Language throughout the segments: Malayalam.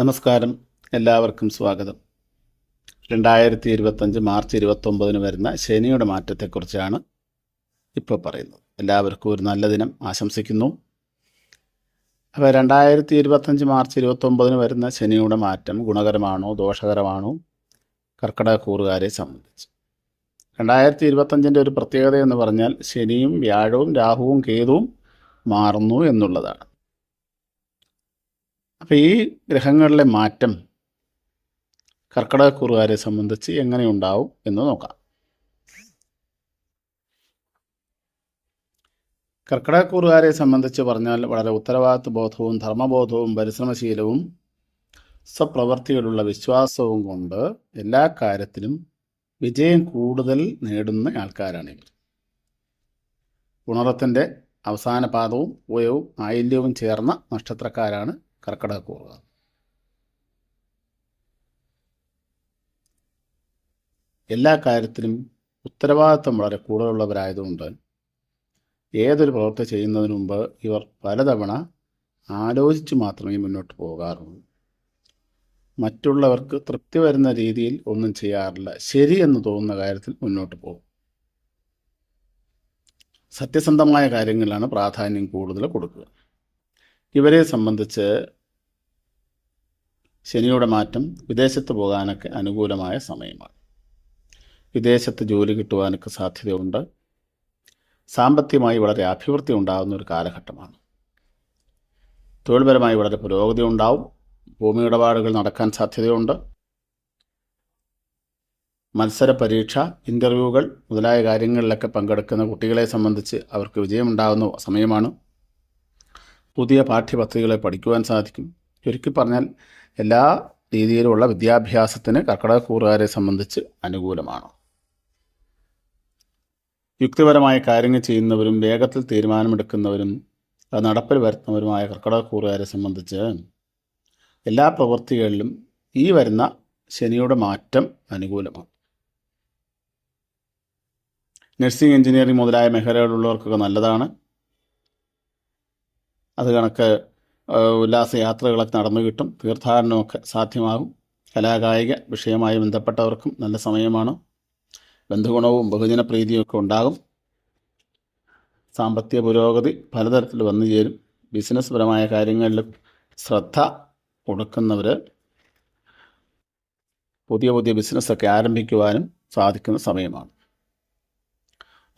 നമസ്കാരം. എല്ലാവർക്കും സ്വാഗതം. രണ്ടായിരത്തി ഇരുപത്തഞ്ച് മാർച്ച് ഇരുപത്തൊമ്പതിന് വരുന്ന ശനിയുടെ മാറ്റത്തെക്കുറിച്ചാണ് ഇപ്പോൾ പറയുന്നത്. എല്ലാവർക്കും ഒരു നല്ല ദിനം ആശംസിക്കുന്നു. അപ്പോൾ രണ്ടായിരത്തി ഇരുപത്തഞ്ച് മാർച്ച് ഇരുപത്തൊമ്പതിന് വരുന്ന ശനിയുടെ മാറ്റം ഗുണകരമാണോ ദോഷകരമാണോ? കർക്കിടക കൂറുകാരെ സംബന്ധിച്ച്. രണ്ടായിരത്തി ഇരുപത്തഞ്ചിന്റെ ഒരു പ്രത്യേകത എന്ന് പറഞ്ഞാൽ ശനിയും വ്യാഴവും രാഹുവും കേതുവും മാറുന്നു എന്നുള്ളതാണ്. അപ്പോൾ ഈ ഗ്രഹങ്ങളിലെ മാറ്റം കർക്കിടകക്കൂറുകാരെ സംബന്ധിച്ച് എങ്ങനെ ഉണ്ടാവും എന്ന് നോക്കാം. കർക്കിടകക്കൂറുകാരെ സംബന്ധിച്ച് പറഞ്ഞാൽ വളരെ ഉത്തരവാദിത്വ ബോധവും ധർമ്മബോധവും പരിശ്രമശീലവും സ്വപ്രവർത്തികളുള്ള വിശ്വാസവും കൊണ്ട് എല്ലാ കാര്യത്തിലും വിജയം കൂടുതൽ നേടുന്ന ആൾക്കാരാണ് ഇവർ. ഉണർത്തിന്റെ അവസാന പാദവും ഉയവും ആയില്യവും ചേർന്ന നക്ഷത്രക്കാരാണ് കർക്കിടകക്കൂറുകാർ എല്ലാ കാര്യത്തിലും ഉത്തരവാദിത്വം വളരെ കൂടുതലുള്ളവരായതുകൊണ്ട് ഏതൊരു പ്രവൃത്തി ചെയ്യുന്നതിന് മുമ്പ് ഇവർ പലതവണ ആലോചിച്ച് മാത്രമേ മുന്നോട്ട് പോകാറുള്ളൂ. മറ്റുള്ളവർക്ക് തൃപ്തി വരുന്ന രീതിയിൽ ഒന്നും ചെയ്യാറില്ല. ശരി എന്ന് തോന്നുന്ന കാര്യത്തിൽ മുന്നോട്ട് പോകും. സത്യസന്ധമായ കാര്യങ്ങളിലാണ് പ്രാധാന്യം കൂടുതൽ കൊടുക്കുക. ഇവരെ സംബന്ധിച്ച് ശനിയുടെ മാറ്റം വിദേശത്ത് പോകാനൊക്കെ അനുകൂലമായ സമയമാണ്. വിദേശത്ത് ജോലി കിട്ടുവാനൊക്കെ സാധ്യതയുണ്ട്. സാമ്പത്തികമായി വളരെ അഭിവൃദ്ധി ഉണ്ടാകുന്ന ഒരു കാലഘട്ടമാണ്. തൊഴിൽപരമായി വളരെ പുരോഗതി ഉണ്ടാവും. ഭൂമി ഇടപാടുകൾ നടക്കാൻ സാധ്യതയുണ്ട്. മത്സര പരീക്ഷ ഇന്റർവ്യൂകൾ മുതലായ കാര്യങ്ങളിലൊക്കെ പങ്കെടുക്കുന്ന കുട്ടികളെ സംബന്ധിച്ച് അവർക്ക് വിജയമുണ്ടാകുന്ന സമയമാണ്. പുതിയ പാഠ്യപദ്ധതികളെ പഠിക്കുവാൻ സാധിക്കും. ചുരുക്കി പറഞ്ഞാൽ എല്ലാ രീതിയിലുള്ള വിദ്യാഭ്യാസത്തിന് കർക്കിടകക്കൂറുകാരെ സംബന്ധിച്ച് അനുകൂലമാണ്. യുക്തിപരമായ കാര്യങ്ങൾ ചെയ്യുന്നവരും വേഗത്തിൽ തീരുമാനമെടുക്കുന്നവരും അത് നടപ്പിൽ വരുത്തുന്നവരുമായ കർക്കിടകക്കൂറുകാരെ സംബന്ധിച്ച് എല്ലാ പ്രവൃത്തികളിലും ഈ വരുന്ന ശനിയുടെ മാറ്റം അനുകൂലമാണ്. നഴ്സിംഗ് എഞ്ചിനീയറിംഗ് മുതലായ മേഖലകളിലുള്ളവർക്കൊക്കെ നല്ലതാണ്. അത് കണക്ക് ഉല്ലാസയാത്രകളൊക്കെ നടന്നു കിട്ടും. തീർത്ഥാടനമൊക്കെ സാധ്യമാകും. കലാകായിക വിഷയമായി ബന്ധപ്പെട്ടവർക്കും നല്ല സമയമാണ്. ബന്ധുഗുണവും ബഹുജന പ്രീതിയും ഒക്കെ ഉണ്ടാകും. സാമ്പത്തിക പുരോഗതി പലതരത്തിൽ വന്നു ചേരും. ബിസിനസ് പരമായ കാര്യങ്ങളിൽ ശ്രദ്ധ കൊടുക്കുന്നവർ പുതിയ പുതിയ ബിസിനസ്സൊക്കെ ആരംഭിക്കുവാനും സാധിക്കുന്ന സമയമാണ്.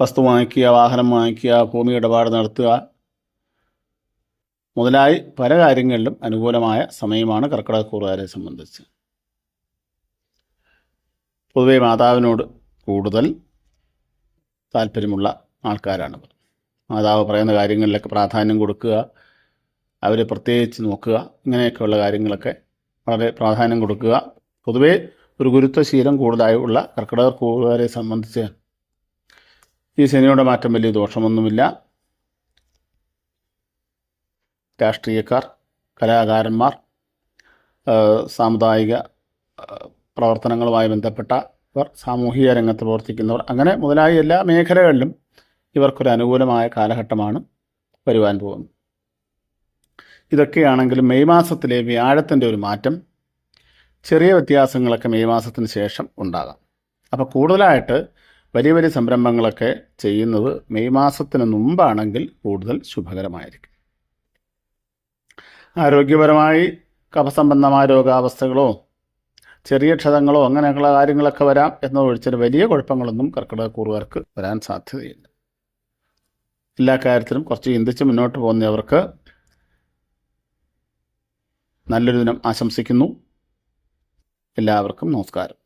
വസ്തു വാങ്ങിക്കുക വാഹനം വാങ്ങിക്കുക ഭൂമി ഇടപാട് നടത്തുക മുതലായി പല കാര്യങ്ങളിലും അനുകൂലമായ സമയമാണ് കർക്കിടകക്കൂറുകാരെ സംബന്ധിച്ച്. പൊതുവെ മാതാവിനോട് കൂടുതൽ താല്പര്യമുള്ള ആൾക്കാരാണ് മാതാവ് പറയുന്ന കാര്യങ്ങളിലൊക്കെ പ്രാധാന്യം കൊടുക്കുക അവരെ പ്രത്യേകിച്ച് നോക്കുക ഇങ്ങനെയൊക്കെയുള്ള കാര്യങ്ങളൊക്കെ വളരെ പ്രാധാന്യം കൊടുക്കുക. പൊതുവേ ഒരു ഗുരുത്വശീലം കൂടുതലായി ഉള്ള കർക്കിടകക്കൂറുകാരെ സംബന്ധിച്ച് ഈ ശനിയുടെ മാറ്റം വലിയ ദോഷമൊന്നുമില്ല. രാഷ്ട്രീയക്കാർ കലാകാരന്മാർ സാമുദായിക പ്രവർത്തനങ്ങളുമായി ബന്ധപ്പെട്ടവർ സാമൂഹിക രംഗത്ത് പ്രവർത്തിക്കുന്നവർ അങ്ങനെ മുതലായ എല്ലാ മേഖലകളിലും ഇവർക്കൊരു അനുകൂലമായ കാലഘട്ടമാണ് വരുവാൻ പോകുന്നത്. ഇതൊക്കെയാണെങ്കിലും മെയ് മാസത്തിലെ വ്യാഴത്തിന്റെ ഒരു മാറ്റം ചെറിയ വ്യത്യാസങ്ങളൊക്കെ മെയ് മാസത്തിന് ശേഷം ഉണ്ടാകാം. അപ്പോൾ കൂടുതലായിട്ട് വലിയ വലിയ സംരംഭങ്ങളൊക്കെ ചെയ്യുന്നത് മെയ് മാസത്തിന് മുമ്പാണെങ്കിൽ കൂടുതൽ ശുഭകരമായിരിക്കും. ആരോഗ്യപരമായി കഫസംബന്ധമായ രോഗാവസ്ഥകളോ ചെറിയ ക്ഷതങ്ങളോ അങ്ങനെയുള്ള കാര്യങ്ങളൊക്കെ വരാം എന്നതൊഴിച്ചാൽ വലിയ കുഴപ്പങ്ങളൊന്നും കർക്കിടകക്കൂറുകാർക്ക് വരാൻ സാധ്യതയില്ല. എല്ലാ കാര്യത്തിലും കുറച്ച് ചിന്തിച്ച് മുന്നോട്ട് പോകുന്നവർക്ക് നല്ലൊരു ദിനം ആശംസിക്കുന്നു. എല്ലാവർക്കും നമസ്കാരം.